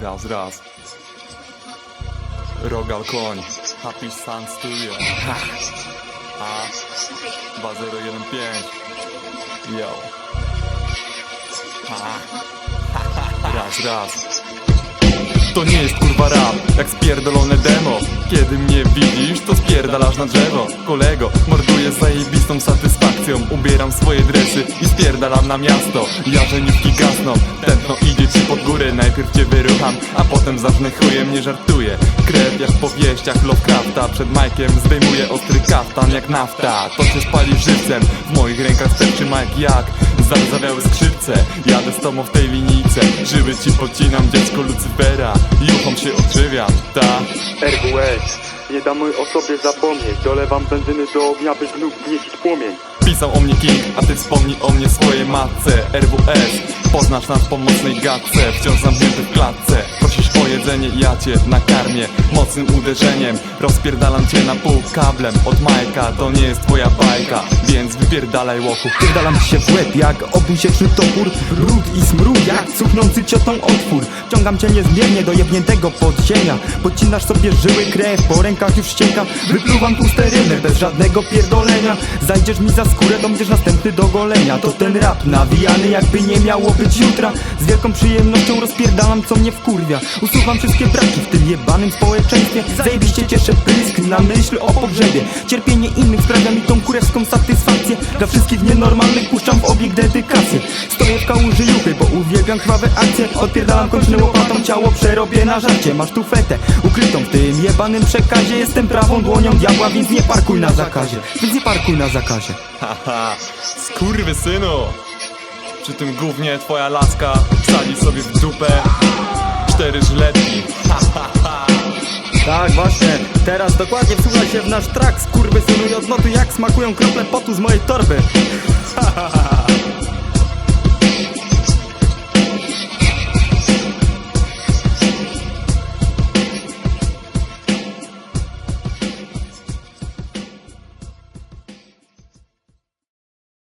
Raz, raz. Rogal koń. Happy Sun Studio. Ha. A 2015. Yo. Ha. Raz, raz. To nie jest kurwa rap, jak spierdolone demo Kiedy mnie widzisz, to spierdalasz na drzewo Kolego, morduję zajebistą satysfakcją Ubieram swoje dresy i spierdalam na miasto. Jarzeniówki gasną, tętno idzie ci pod górę. Najpierw cię wyrucham, a potem zacznę chujem Nie żartuję, krew jak w powieściach Lovecrafta. Przed Majkiem zdejmuję ostry kaftan jak nafta. To się spali żywcem, w moich rękach sterczy Mike jak. Zarzawiały skrzypce, jadę z tobą w tej linijce. Żyły ci pocinam, dziecko Lucyfera. Juchom się odżywiam, ta RWS Nie damy o sobie zapomnieć. Dolewam benzyny do ognia, by znów wniecić płomień Pisał o mnie King, a ty wspomnij o mnie swojej matce. RWS, poznasz nas po mocnej gadce Wciąż zamknięty w klatce. Prosisz jedzenie, ja cię nakarmię Mocnym uderzeniem, rozpierdalam cię na pół kablem Od Majka, to nie jest twoja bajka. Więc wypierdalaj łoku Pierdalam się w łeb jak obusieczny topór. Ród i smród jak cuchnący ciotą otwór. Ciągam cię niezmiernie do jebniętego podziemia. Podcinasz sobie żyły krew, po rękach już ścieka Wypluwam tłuste rymy bez żadnego pierdolenia. Zajdziesz mi za skórę, będziesz następny do golenia. To ten rap nawijany jakby nie miało być jutra. Z wielką przyjemnością rozpierdalam co mnie wkurwia. Usuwam wszystkie braki w tym jebanym społeczeństwie. Zajebiście cieszę pysk na myśl o pogrzebie. Cierpienie innych sprawia mi tą kurewską satysfakcję. Dla wszystkich nienormalnych puszczam w obieg dedykację Stoję w kałuży juchy, bo uwielbiam krwawe akcje. Odpierdalam kończny łopatą, ciało przerobię na żarcie. Masz tu fetę, ukrytą w tym jebanym przekazie. Jestem prawą dłonią diabła, więc nie parkuj na zakazie. Więc nie parkuj na zakazie. Haha, skurwy synu Przy tym gównie twoja laska Wsadzi sobie w dupę Cztery żyletki Ha, ha, ha. Tak, właśnie, teraz dokładnie wsłuchaj się w nasz track Skurwysynu i odnotuj jak smakują krople potu z mojej torby